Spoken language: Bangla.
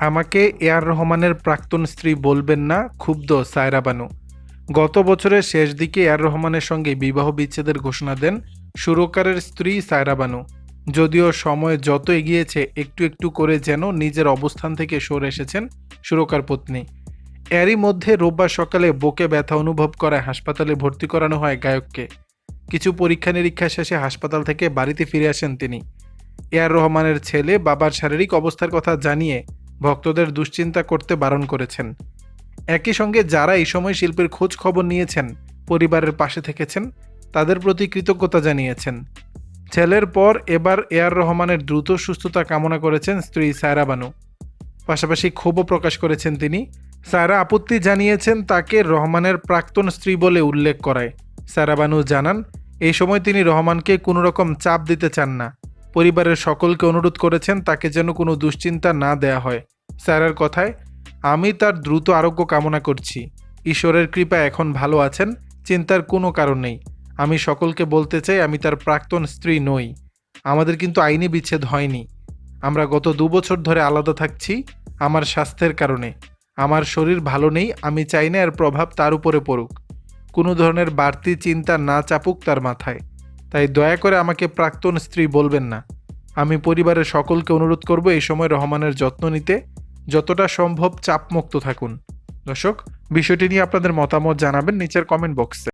আমাকে এয়ার রহমানের প্রাক্তন স্ত্রী বলবেন না, ক্ষুব্ধ সায়রা বানু। গত বছরের শেষ দিকে এয়ার রহমানের সঙ্গে বিবাহ বিচ্ছেদের ঘোষণা দেন সুরকারের স্ত্রী সায়রা বানু। যদিও সময় যত এগিয়েছে, একটু একটু করে যেন নিজের অবস্থান থেকে সরে এসেছেন সুরকার পত্নী। এরই মধ্যে রোববার সকালে বুকে ব্যথা অনুভব করায় হাসপাতালে ভর্তি করানো হয় গায়ককে। কিছু পরীক্ষা নিরীক্ষা শেষে হাসপাতাল থেকে বাড়িতে ফিরে আসেন তিনি। এয়ার রহমানের ছেলে বাবার শারীরিক অবস্থার কথা জানিয়ে ভক্তদের দুশ্চিন্তা করতে বারণ করেছেন। একই সঙ্গে যারা এই সময় শিল্পের খোঁজ খবর নিয়েছেন, পরিবারের পাশে থেকেছেন, তাদের প্রতি কৃতজ্ঞতা জানিয়েছেন। ছেলের পর এবার এয়ার রহমানের দ্রুত সুস্থতা কামনা করেছেন স্ত্রী সায়রা বানু। পাশাপাশি ক্ষোভও প্রকাশ করেছেন তিনি। সায়রা আপত্তি জানিয়েছেন তাকে রহমানের প্রাক্তন স্ত্রী বলে উল্লেখ করায়। সায়রা বানু জানান, এই সময় তিনি রহমানকে কোনো রকম চাপ দিতে চান না। পরিবারের সকলকে অনুরোধ করেছেন তাকে যেন কোনো দুশ্চিন্তা না দেয়া হয়। স্যারের কথায়, আমি তার দ্রুত আরোগ্য কামনা করছি। ঈশ্বরের কৃপা এখন ভালো আছেন, চিন্তার কোনো কারণ নেই। আমি সকলকে বলতে চাই, আমি তার প্রাক্তন স্ত্রী নই। আমাদের কিন্তু আইনি বিচ্ছেদ হয়নি। আমরা গত দু বছর ধরে আলাদা থাকছি, আমার স্বাস্থ্যের কারণে। আমার শরীর ভালো নেই, আমি চাই না এর প্রভাব তার উপরে পড়ুক। কোনো ধরনের বাড়তি চিন্তা না চাপুক তার মাথায়। তাই দয়া করে আমাকে প্রাক্তন স্ত্রী বলবেন না। আমি পরিবারের সকলকে অনুরোধ করব এই সময় রহমানের যত্ন নিতে, যতটা সম্ভব চাপমুক্ত থাকুন। দর্শক, বিষয়টি নিয়ে আপনাদের মতামত জানাবেন নিচের কমেন্ট বক্সে